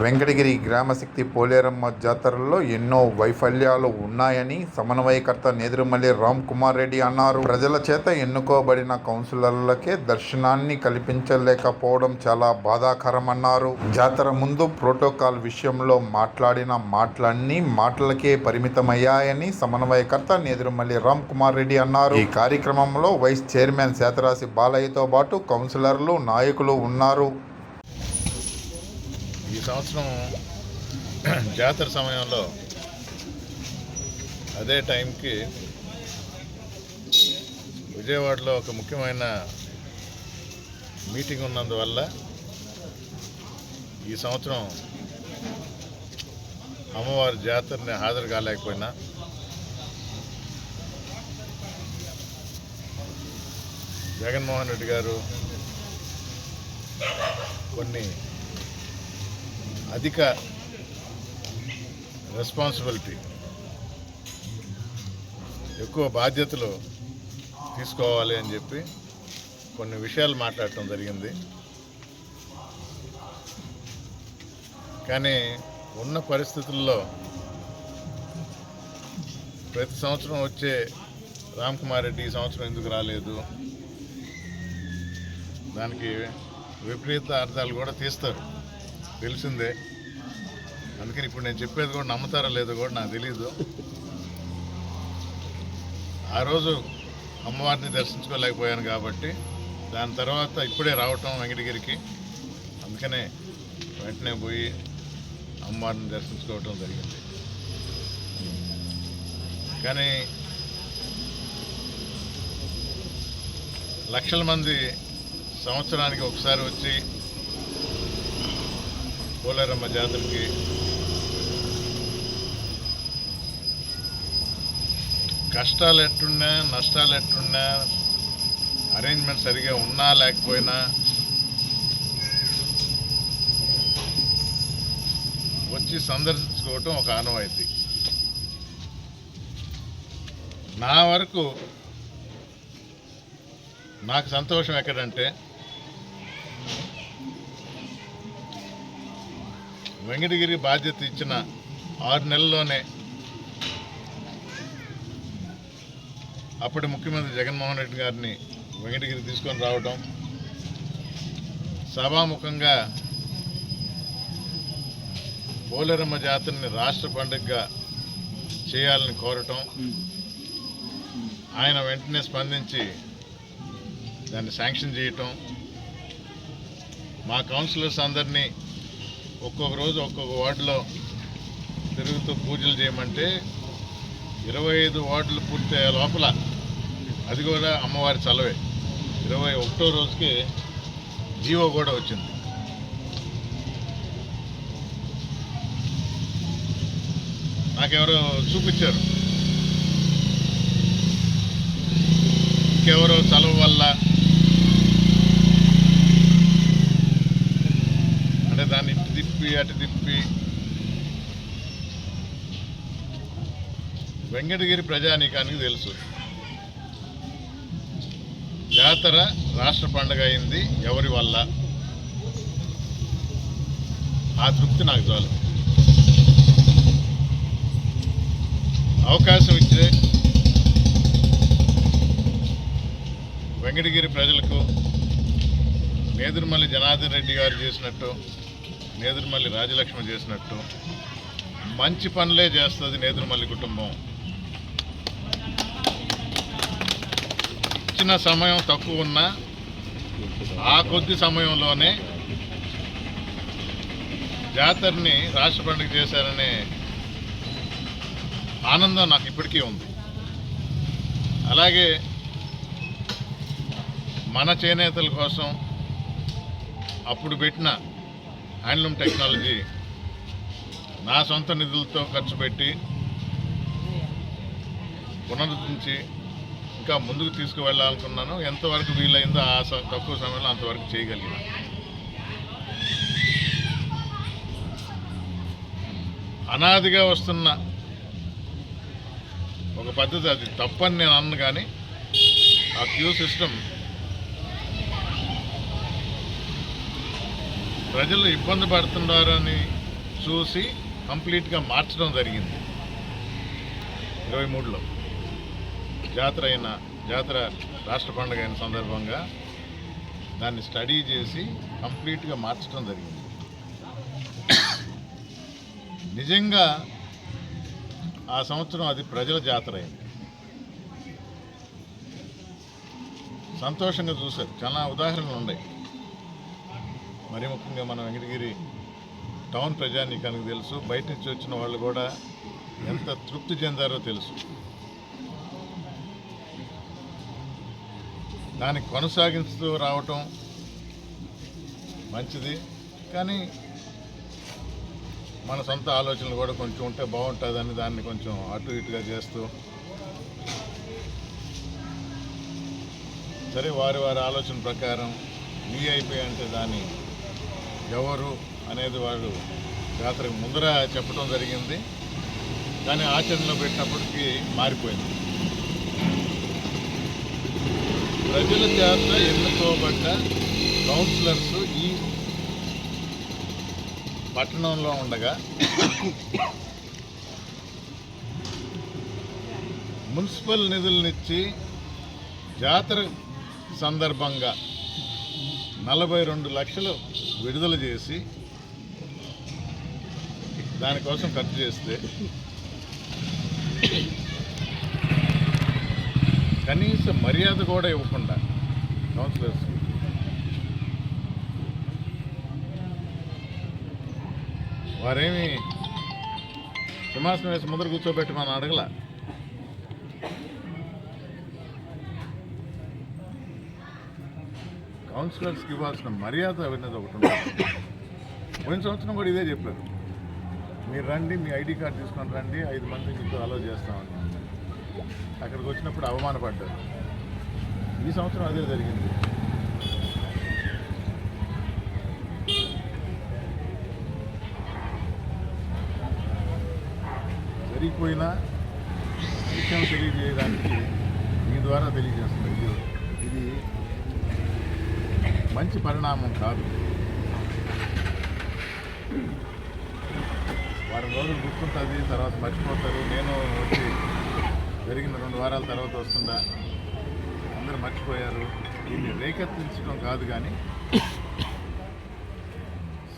Venkatagiri గ్రామశక్తి Poleramma జాతరలో ఎన్నో వైఫల్యాలు ఉన్నాయని సమన్వయకర్త నేదురుమల్లి రామ్ కుమార్ రెడ్డి అన్నారు. ప్రజల చేత ఎన్నుకోబడిన కౌన్సిలర్లకే దర్శనాన్ని కల్పించలేకపోవడం చాలా బాధాకరమన్నారు. జాతర ముందు ప్రోటోకాల్ విషయంలో మాట్లాడిన మాటలన్నీ మాటలకే పరిమితమయ్యాయని సమన్వయకర్త నేదురుమల్లి రామ్ కుమార్ రెడ్డి అన్నారు. ఈ కార్యక్రమంలో వైస్ చైర్మన్ శాతరాశి బాలయ్యతో పాటు కౌన్సిలర్లు నాయకులు ఉన్నారు. ఈ సంవత్సరం జాతర సమయంలో అదే టైంకి విజయవాడలో ఒక ముఖ్యమైన మీటింగ్ ఉన్నందువల్ల ఈ సంవత్సరం అమ్మవారి జాతరని హాజరు కాలేకపోయినా జగన్మోహన్ రెడ్డి గారు కొన్ని అధిక రెస్పాన్సిబిలిటీ ఎక్కువ బాధ్యతలు తీసుకోవాలి అని చెప్పి కొన్ని విషయాలు మాట్లాడటం జరిగింది. కానీ ఉన్న పరిస్థితుల్లో ప్రతి సంవత్సరం వచ్చే రామ్ కుమార్ రెడ్డి ఈ సంవత్సరం ఎందుకు రాలేదు? దానికి విపరీత అర్థాలు కూడా తీస్తారు. తెలిసిందే. అందుకని ఇప్పుడు నేను చెప్పేది కూడా నమ్ముతారో లేదో కూడా నాకు తెలియదు ఆ రోజు అమ్మవారిని దర్శించుకోలేకపోయాను కాబట్టి దాని తర్వాత ఇప్పుడే రావటం వెంకటగిరికి. అందుకనే వెంటనే పోయి అమ్మవారిని దర్శించుకోవటం జరిగింది. కానీ లక్షల మంది సంవత్సరానికి ఒకసారి వచ్చి పోలేరమ్మ జాతరకి. కష్టాలు ఎట్టున్నా నష్టాలు ఎట్టున్నా అరేంజ్మెంట్ సరిగా ఉన్నా లేకపోయినా వచ్చి సందర్శించుకోవటం ఒక ఆనవాయితీ. నా వరకు నాకు సంతోషం ఎక్కడంటే వెంకటగిరి బాధ్యత ఇచ్చిన ఆరు నెలల్లోనే అప్పటి ముఖ్యమంత్రి జగన్మోహన్ రెడ్డి గారిని వెంకటగిరి తీసుకొని రావటం సభాముఖంగా పోలేరమ్మ జాతరని రాష్ట్ర పండుగగా చేయాలని కోరటం ఆయన వెంటనే స్పందించి దాన్ని శాంక్షన్ చేయటం మా కౌన్సిలర్స్ అందరినీ ఒక్కొక్క రోజు ఒక్కొక్క వార్డులో తిరుగుతూ పూజలు చేయమంటే ఇరవై ఐదు వార్డులు పూర్తయ్యే లోపల అది కూడా అమ్మవారి చలవే. ఇరవై ఒకటో రోజుకి జీవో కూడా వచ్చింది. నాకెవరో చూపించారు. ఇంకెవరో చలవ వల్ల దాన్ని ఇటు తిప్పి అటు తిప్పి. వెంకటగిరి ప్రజానీకానికి తెలుసు. జాతర రాష్ట్ర పండగ అయింది ఎవరి వల్ల? ఆ తృప్తి నాకు చాలు. అవకాశం ఇచ్చే వెంకటగిరి ప్రజలకు నేదురుమల్లి జనార్దన్ రెడ్డి గారు చేసినట్టు నేదురుమల్లి రాజలక్ష్మి చేసినట్టు. మంచి పనులే చేస్తుంది నేదురుమల్లి కుటుంబం. ఇచ్చిన సమయం తక్కువ ఉన్నా ఆ కొద్ది సమయంలోనే జాతరని రాష్ట్ర పండుగ చేశారనే ఆనందం నాకు ఇప్పటికీ ఉంది. అలాగే మన చేనేతల కోసం అప్పుడు పెట్టిన హ్యాండ్లూమ్ టెక్నాలజీ నా సొంత నిధులతో ఖర్చు పెట్టి పునరుద్ధరించి ఇంకా ముందుకు తీసుకువెళ్ళాలనుకున్నాను. ఎంతవరకు వీలైందో ఆ తక్కువ సమయంలో అంతవరకు చేయగలిగిన. అనాదిగా వస్తున్న ఒక పద్ధతి అది తప్పని నేను అన్ను కానీ ఆ క్యూ సిస్టమ్ ప్రజలు ఇబ్బంది పడుతున్నారని చూసి కంప్లీట్గా మార్చడం జరిగింది. ఇరవై మూడులో జాతర అయిన జాతర రాష్ట్ర పండుగ అయిన సందర్భంగా దాన్ని స్టడీ చేసి కంప్లీట్గా మార్చడం జరిగింది. నిజంగా ఆ సంవత్సరం అది ప్రజల జాతర అయింది. సంతోషంగా చూశారు. చాలా ఉదాహరణలు ఉన్నాయి. మరీ ముఖ్యంగా మన వెంకటగిరి టౌన్ ప్రజానీకానికి తెలుసు బయట నుంచి వచ్చిన వాళ్ళు కూడా ఎంత తృప్తి చెందారో తెలుసు. దాన్ని కొనసాగిస్తూ రావటం మంచిది. కానీ మన సొంత ఆలోచనలు కూడా కొంచెం ఉంటే బాగుంటుందని దాన్ని కొంచెం అటు ఇటుగా చేస్తూ సరే వారి వారి ఆలోచన ప్రకారం వీఐపీ అంటే దాన్ని ఎవరు అనేది వాళ్ళు జాతరకు ముందర చెప్పడం జరిగింది. కానీ ఆచరణలో పెట్టినప్పటికీ మారిపోయింది. ప్రజల చేత ఎన్నుకోబడ్డ కౌన్సిలర్స్ ఈ పట్టణంలో ఉండగా మున్సిపల్ నిధులనిచ్చి జాతర సందర్భంగా నలభై రెండు లక్షలు విడుదల చేసి దానికోసం ఖర్చు చేస్తే కనీస మర్యాద కూడా ఇవ్వకుండా కౌన్సిలర్స్ వారేమి సింహాసనం వేసి ముందర కూర్చోబెట్టి మనం అడగల? కౌన్సిలర్స్కి ఇవ్వాల్సిన మర్యాద అనేది ఒకటి ఉంటుంది పోయిన సంవత్సరం కూడా ఇదే చెప్పారు. మీరు రండి మీ ఐడి కార్డు తీసుకొని రండి ఐదు మంది మీతో అలో చేస్తామని. అక్కడికి వచ్చినప్పుడు అవమానపడ్డారు. ఈ సంవత్సరం అదే జరిగింది. జరిగిపోయినా విషయం తెలియజేయడానికి మీ ద్వారా తెలియజేస్తుంది ఇది ఇది మంచి పరిణామం కాదు. వారం రోజులు గుర్తుంటుంది తర్వాత మర్చిపోతారు. నేను వచ్చి జరిగిన రెండు వారాల తర్వాత వస్తుందా అందరూ మర్చిపోయారు. దీన్ని రేకెత్తించడం కాదు కానీ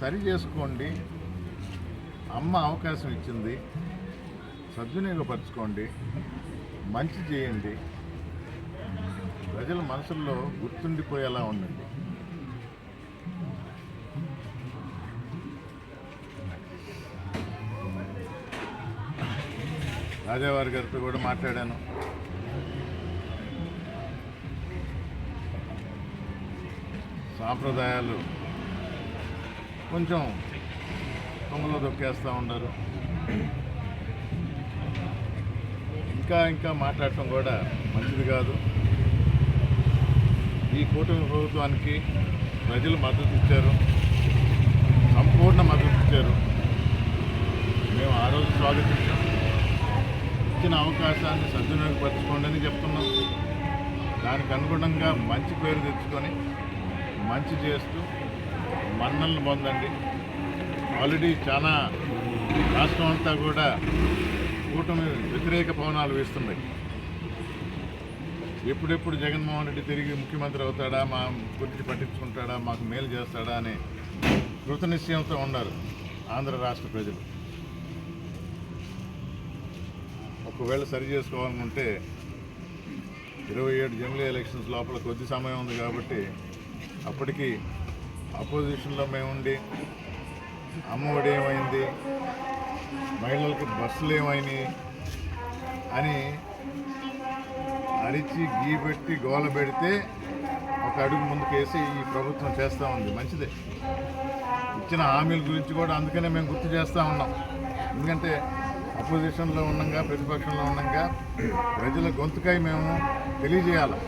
సరి చేసుకోండి. అమ్మ అవకాశం ఇచ్చింది. సద్వినియోగపరచుకోండి. మంచి చేయండి. ప్రజల మనసుల్లో గుర్తుండిపోయేలా ఉండండి. రాజావారి గారితో కూడా మాట్లాడాను. సాంప్రదాయాలు కొంచెం తొంగలో దొక్కేస్తూ ఉన్నారు. ఇంకా ఇంకా మాట్లాడటం కూడా మంచిది కాదు. ఈ కూటమి ప్రభుత్వానికి ప్రజలు మద్దతు ఇచ్చారు. సంపూర్ణ మద్దతు ఇచ్చారు. మేము ఆ రోజు స్వాగతించాం. ఇచ్చిన అవకాశాన్ని సద్వినియోగపరచుకోండి అని చెప్తున్నాం. దానికి అనుగుణంగా మంచి పేరు తెచ్చుకొని మంచి చేస్తూ మన్నలను పొందండి. ఆల్రెడీ చాలా రాష్ట్రం అంతా కూడా కూటమి వ్యతిరేక పవనాలు వేస్తున్నాయి. ఎప్పుడెప్పుడు జగన్మోహన్ రెడ్డి తిరిగి ముఖ్యమంత్రి అవుతాడా మా గురించి పట్టించుకుంటాడా మాకు మేలు చేస్తాడా అనే కృత నిశ్చయంతో ఉన్నారు ఆంధ్ర రాష్ట్ర ప్రజలు. ఒకవేళ సరి చేసుకోవాలనుకుంటే ఇరవై ఏడు జమిలీ ఎలక్షన్స్ లోపల కొద్ది సమయం ఉంది కాబట్టి అప్పటికి అపోజిషన్లో మేముండి అమ్మఒడి ఏమైంది మహిళలకు బస్సులు ఏమైనాయి అని అరిచి గీ పెట్టి గోల పెడితే ఒక అడుగు ముందుకేసి ఈ ప్రభుత్వం చేస్తూ ఉంది. మంచిదే. ఇచ్చిన హామీల గురించి కూడా అందుకనే మేము గుర్తు చేస్తూ ఉన్నాం. ఎందుకంటే అపోజిషన్లో ఉండగా ప్రతిపక్షంలో ఉండగా ప్రజల గొంతుకై మేము తెలియజేయాలి?